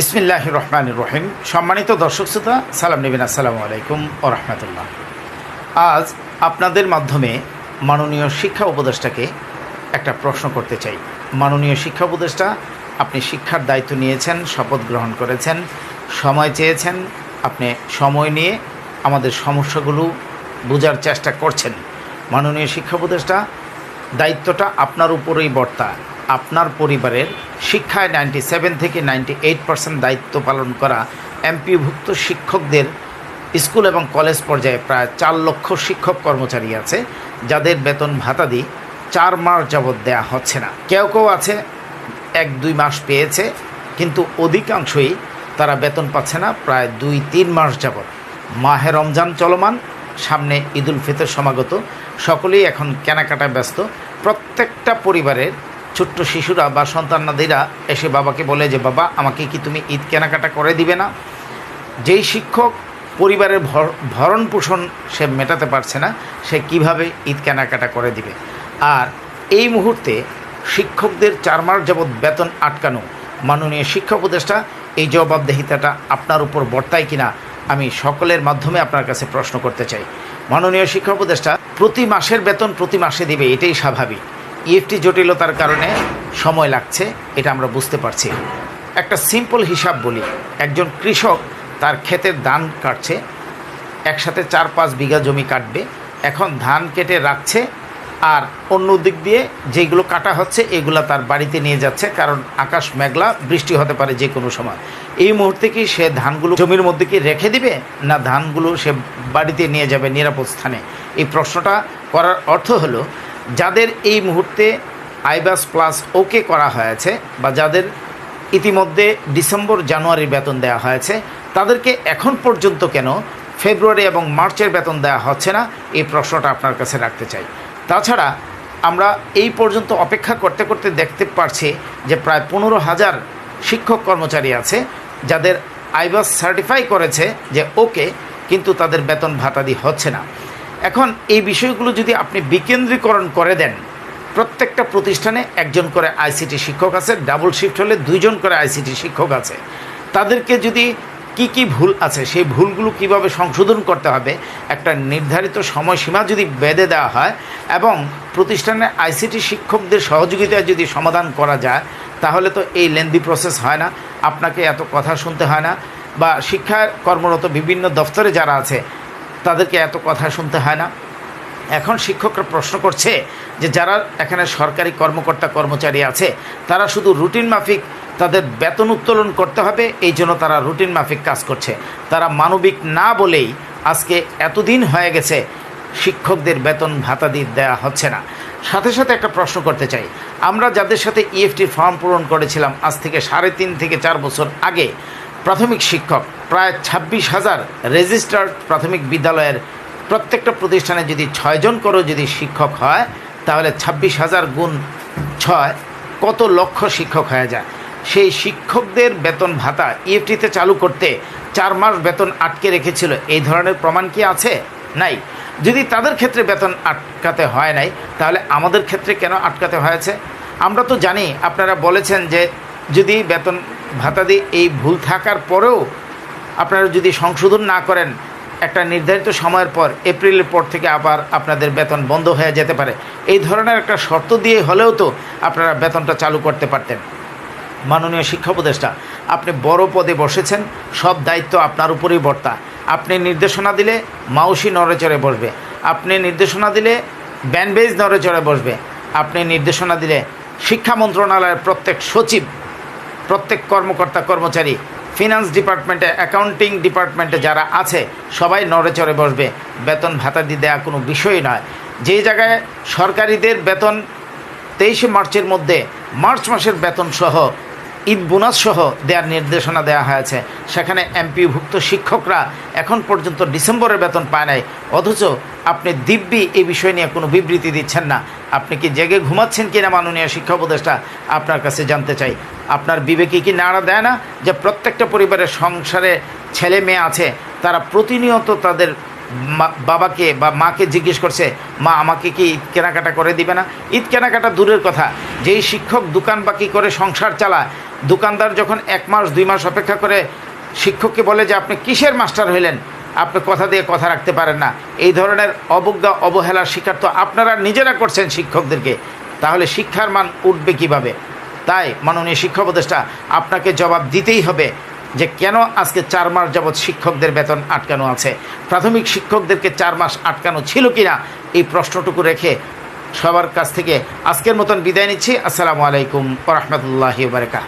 বিসমিল্লাহ রহমান রহিম। সম্মানিত দর্শক শ্রোতা, সালাম নেবেন, আসসালামু আলাইকুম ও রহমতুল্লাহ। আজ আপনাদের মাধ্যমে মাননীয় শিক্ষা উপদেষ্টাকে একটা প্রশ্ন করতে চাই। মাননীয় শিক্ষা উপদেষ্টা, আপনি শিক্ষার দায়িত্ব নিয়েছেন, শপথ গ্রহণ করেছেন, সময় চেয়েছেন, আপনি সময় নিয়ে আমাদের সমস্যাগুলো বোঝার চেষ্টা করছেন। মাননীয় শিক্ষা উপদেষ্টা, দায়িত্বটা আপনার উপরেই বর্তা। আপনার পরিবারের শিক্ষায় নাইনটি সেভেন থেকে নাইনটি এইট পার্সেন্ট দায়িত্ব পালন করা এমপিভুক্ত শিক্ষকদের স্কুল এবং কলেজ পর্যায়ে প্রায় চার লক্ষ শিক্ষক কর্মচারী আছে, যাদের বেতন ভাতাদি চার মাস যাবৎ দেয়া হচ্ছে না। কেউ কেউ আছে, এক দুই মাস পেয়েছে, কিন্তু অধিকাংশই তারা বেতন পাচ্ছে না প্রায় দুই তিন মাস যাবৎ। মাহে রমজান চলমান, সামনে ঈদুল ফিতর সমাগত, সকলেই এখন কেনাকাটায় ব্যস্ত। প্রত্যেকটা পরিবারের ছোট্ট শিশুরা বা সন্তানাদিরা এসে বাবাকে বলে যে, বাবা, আমাকে কি তুমি ঈদ কেনাকাটা করে দিবে না? যেই শিক্ষক পরিবারের ভর- ভরণ পোষণ সে মেটাতে পারছে না, সে কীভাবে ঈদ কেনাকাটা করে দিবে? আর এই মুহূর্তে শিক্ষকদের চার মাস যাবৎ বেতন আটকানো মাননীয় শিক্ষা উপদেষ্টা এই জবাবদেহিতাটা আপনার উপর বর্তায় কিনা আমি সকলের মাধ্যমে আপনার কাছে প্রশ্ন করতে চাই। মাননীয় শিক্ষা উপদেষ্টা, প্রতি মাসের বেতন প্রতি মাসে দিবে, এটাই স্বাভাবিক। ইএফটি জটিলতার কারণে সময় লাগছে, এটা আমরা বুঝতে পারছি। একটা সিম্পল হিসাব বলি, একজন কৃষক তার ক্ষেতের ধান কাটছে, একসাথে চার পাঁচ বিঘা জমি কাটবে, এখন ধান কেটে রাখছে, আর অন্য দিক দিয়ে যেগুলো কাটা হচ্ছে, এগুলো তার বাড়িতে নিয়ে যাচ্ছে, কারণ আকাশ মেঘলা, বৃষ্টি হতে পারে যে কোনো সময়। এই মুহূর্তে কি সে ধানগুলো জমির মধ্যে কি রেখে দিবে, না ধানগুলো সে বাড়িতে নিয়ে যাবে নিরাপদ স্থানে? এই প্রশ্নটা করার অর্থ হলো যাদের এই মুহূর্তে আইবাস প্লাস ওকে করা হয়েছে বা যাদের ইতিমধ্যে ডিসেম্বর, জানুয়ারির বেতন দেওয়া হয়েছে, তাদেরকে এখন পর্যন্ত কেন ফেব্রুয়ারি এবং মার্চের বেতন দেওয়া হচ্ছে না, এই প্রশ্নটা আপনার কাছে রাখতে চাই। তাছাড়া আমরা এই পর্যন্ত অপেক্ষা করতে করতে দেখতে পারছি যে প্রায় পনেরো হাজার শিক্ষক কর্মচারী আছে, যাদের আইবাস সার্টিফাই করেছে যে ওকে, কিন্তু তাদের বেতন ভাতাদি হচ্ছে না। এখন এই বিষয়গুলো যদি আপনি বিকেন্দ্রীকরণ করে দেন, প্রত্যেকটা প্রতিষ্ঠানে একজন করে আইসিটি শিক্ষক আছে, ডাবল শিফট হলে দুইজন করে আইসিটি শিক্ষক আছে। তাদেরকে যদি কি কি ভুল আছে, সেই ভুলগুলো কীভাবে সংশোধন করতে হবে, একটা নির্ধারিত সময়সীমা যদি বেঁধে দেওয়া হয় এবং প্রতিষ্ঠানে আইসিটি শিক্ষকদের সহযোগিতায় যদি সমাধান করা যায়, তাহলে তো এই লেন্দি প্রসেস হয় না, আপনাকে এত কথা শুনতে হয় না, বা শিক্ষা কর্মরত বিভিন্ন দফতরে যারা আছে তাদেরকে এত কথা শুনতে হয় না। এখন শিক্ষকরা প্রশ্ন করছে যে যারা এখানে সরকারি কর্মকর্তা কর্মচারী আছে, তারা শুধু রুটিন মাফিক তাদের বেতন উত্তোলন করতে হবে, এই জন্য তারা রুটিন মাফিক কাজ করছে। তারা মানবিক না বলেই আজকে এতদিন হয়ে গেছে শিক্ষকদের বেতন ভাতা দিয়ে দেওয়া হচ্ছে না। সাথে সাথে একটা প্রশ্ন করতে চাই, আমরা যাদের সাথে ইএফটির ফর্ম পূরণ করেছিলাম আজ থেকে সাড়ে তিন থেকে চার বছর আগে প্রাথমিক শিক্ষক, প্রায় ছাব্বিশ হাজার রেজিস্টার্ড প্রাথমিক বিদ্যালয়ের প্রত্যেকটা প্রতিষ্ঠানে যদি ছয়জন করেও যদি শিক্ষক হয়, তাহলে ছাব্বিশ হাজার গুণ ছয় কত লক্ষ শিক্ষক হয়ে যায়? সেই শিক্ষকদের বেতন ভাতা ইএফটিতে চালু করতে চার মাস বেতন আটকে রেখেছিল। এই ধরনের প্রমাণ কি আছে? নাই। যদি তাদের ক্ষেত্রে বেতন আটকাতে হয় নাই, তাহলে আমাদের ক্ষেত্রে কেন আটকাতে হয়েছে? আমরা তো জানি, আপনারা বলেছেন যে যদি বেতন ভাতা দিয়ে এই ভুল থাকার পরেও আপনারা যদি সংশোধন না করেন, একটা নির্ধারিত সময়ের পর, এপ্রিলের পর থেকে আবার আপনাদের বেতন বন্ধ হয়ে যেতে পারে। এই ধরনের একটা শর্ত দিয়ে হলেও তো আপনারা বেতনটা চালু করতে পারতেন। মাননীয় শিক্ষা উপদেষ্টা, আপনি বড় পদে বসেছেন, সব দায়িত্ব আপনার উপরেই বর্তা। আপনি নির্দেশনা দিলে মাউসি নড়েচড়ে বসবে। আপনি নির্দেশনা দিলে ব্যানবেজ নড়েচড়ে বসবে। আপনি নির্দেশনা দিলে শিক্ষা মন্ত্রণালয়ের প্রত্যেক সচিব প্রত্যেক কর্মকর্তা, কর্মচারী ফিনান্স ডিপার্টমেন্টে অ্যাকাউন্টিং ডিপার্টমেন্টে যারা আছে, সবাই নড়ে চড়ে বসবে। বেতন ভাতা দিয়ে দেওয়া কোনো বিষয় নয়। যে জায়গায় সরকারিদের বেতন তেইশে মার্চের মধ্যে, মার্চ মাসের বেতন সহ ঈদ বোনাস সহ দেওয়ার নির্দেশনা দেওয়া হয়েছে। সেখানে এমপিভুক্ত শিক্ষকরা এখন পর্যন্ত ডিসেম্বরের বেতন পায় নাই। অথচ আপনি দিব্যি এই বিষয় নিয়ে কোনো বিবৃতি দিচ্ছেন না। আপনি কি জেগে ঘুমাচ্ছেন কিনা, মাননীয় শিক্ষা উপদেষ্টা, আপনার কাছে জানতে চাই। আপনার বিবেকে কি নাড়া দেয় না যে প্রত্যেকটা পরিবারের সংসারে ছেলে মেয়ে আছে, তারা প্রতিনিয়ত তাদের বাবাকে বা মাকে জিজ্ঞেস করছে, মা, আমাকে কি ঈদ কেনাকাটা করে দিবে না? ঈদ কেনাকাটা দূরের কথা। যেই শিক্ষক দোকান বাকি করে সংসার চালায় দোকানদার যখন এক মাস, দুই মাস অপেক্ষা করে, শিক্ষককে বলে যে, আপনি কিসের মাস্টার হইলেন? আপনি কথা দিয়ে কথা রাখতে পারেন না। এই ধরনের অবজ্ঞা, অবহেলার শিকার তো আপনারা নিজেরা করছেন শিক্ষকদেরকে। তাহলে শিক্ষার মান উঠবে কীভাবে? তাই, মাননীয় শিক্ষা উপদেষ্টা, আপনাকে জবাব দিতেই হবে যে, কেন আজকে চার মাস যাবৎ শিক্ষকদের বেতন আটকানো আছে? প্রাথমিক শিক্ষকদেরকে চার মাস আটকানো ছিল কিনা? এই প্রশ্নটুকু রেখে সবার কাছ থেকে আজকের মতন বিদায় নিচ্ছি। আসসালামু আলাইকুম রহমতুল্লাহি বারকা